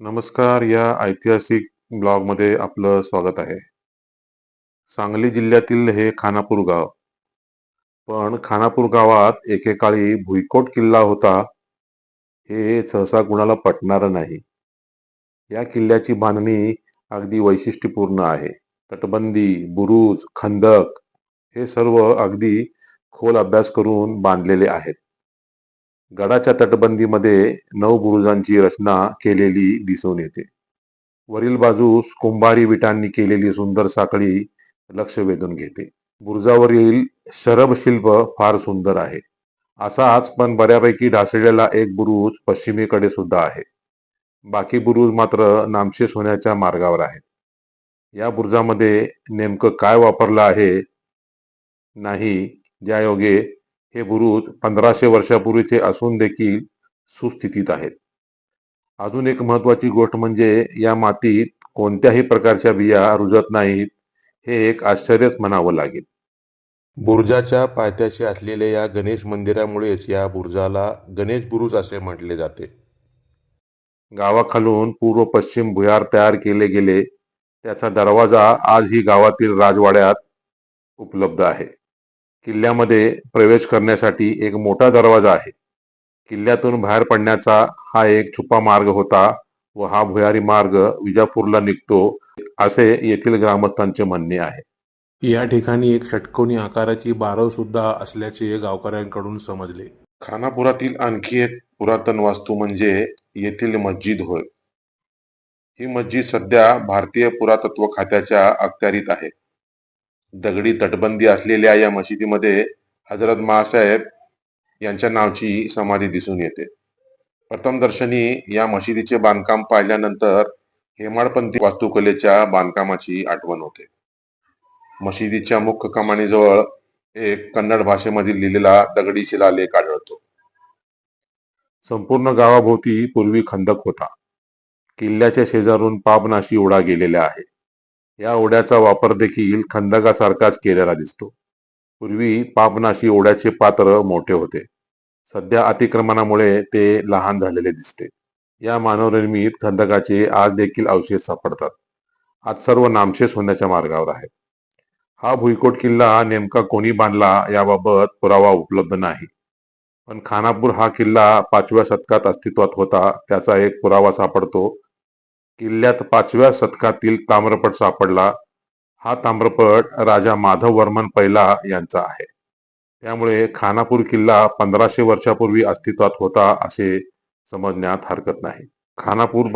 नमस्कार या ऐतिहासिक ब्लॉगमध्ये आपलं स्वागत आहे. सांगली जिल्ह्यातील हे खानापूर गाव. पण खानापूर गावात एकेकाळी भुईकोट किल्ला होता. हे सहसा कुणाला पटणार नाही. या किल्ल्याची बांधणी अगदी वैशिष्ट्यपूर्ण आहे. तटबंदी बुरुज खंदक हे सर्व अगदी खोल अभ्यास करून बांधलेले आहेत. गडाच्या तटबंदीमध्ये नऊ बुरुजांची रचना केलेली दिसून येते. वरील बाजूस कुंभारी विटांनी केलेली सुंदर साखळी लक्ष वेधून घेते. बुरुजावरील शरभ शिल्प फार सुंदर आहे. असाच पण बऱ्यापैकी ढासळलेला एक बुरुज पश्चिमेकडे सुद्धा आहे. बाकी बुरुज मात्र नामशेष होण्याच्या मार्गावर आहेत. या बुरुजामध्ये नेमकं काय वापरलं आहे नाही ज्या योगे हे बुरुज पंधराशे वर्षापूर्वीचे असून देखील सुस्थितीत आहेत. अजून एक महत्वाची गोष्ट म्हणजे या मातीत कोणत्याही प्रकारच्या बिया रुजत नाहीत हे एक आश्चर्यच म्हणावं लागेल. बुरुजाच्या पायथ्याशी असलेल्या या गणेश मंदिरामुळेच या बुरुजाला गणेश बुरुज असे म्हटले जाते. गावाखालून पूर्व पश्चिम भुयार तयार केले गेले त्याचा दरवाजा आजही गावातील राजवाड्यात उपलब्ध आहे. किल्ल्यामध्ये प्रवेश करण्यासाठी एक मोठा दरवाजा आहे. किल्ल्यातून बाहेर पडण्याचा हा एक छुपा मार्ग होता व हा भुयारी मार्ग विजापूरला निघतो असे येथील ग्रामस्थांचे म्हणणे आहे. या ठिकाणी एक षटकोनी आकाराची बारव सुद्धा असल्याचे गावकऱ्यांकडून समजले. खानापुरातील आणखी एक पुरातन वास्तू म्हणजे येथील मस्जिद होय. ही मस्जिद सध्या भारतीय पुरातत्व खात्याच्या अखत्यारीत आहे. दगडी तटबंदी असलेल्या या मशिदीमध्ये हजरत मासाहेब यांच्या नावची समाधी दिसून येते. प्रथम दर्शनी या मशिदीचे बांधकाम पाहिल्यानंतर हेमाडपंथी वास्तुकलेच्या बांधकामाची आठवण होते. मशिदीच्या मुख्य कमानीजवळ एक कन्नड भाषेमध्ये लिहिलेला दगडी शिलालेख आढळतो. संपूर्ण गावाभोवती पूर्वी खंदक होता. किल्ल्याच्या शेजारून पापनाशी ओढा गेलेला आहे. या ओढ्याचा वापर देखील खंदकासारखाच केलेला दिसतो. पूर्वी पापनाशी ओढ्याचे पात्र मोठे होते. सध्या अतिक्रमणामुळे ते लहान झालेले दिसते. या मानवनिर्मित खंदकाचे आज देखील अवशेष सापडतात. आज सर्व नामशेष होण्याच्या मार्गावर आहे हा भुईकोट किल्ला नेमका कोणी बांधला याबाबत पुरावा उपलब्ध नाही. पण खानापूर हा किल्ला पाचव्या शतकात अस्तित्वात होता त्याचा एक पुरावा सापडतो किल्ल्यात पाचव्या शतकातील ताम्रपट सापडला. हा ताम्रपट राजा माधव वर्मन पहिला यांचा आहे. त्यामुळे खानापूर किल्ला पंधराशे वर्षापूर्वी अस्तित्वात होता असे समजण्यात हरकत नाही. खानापूर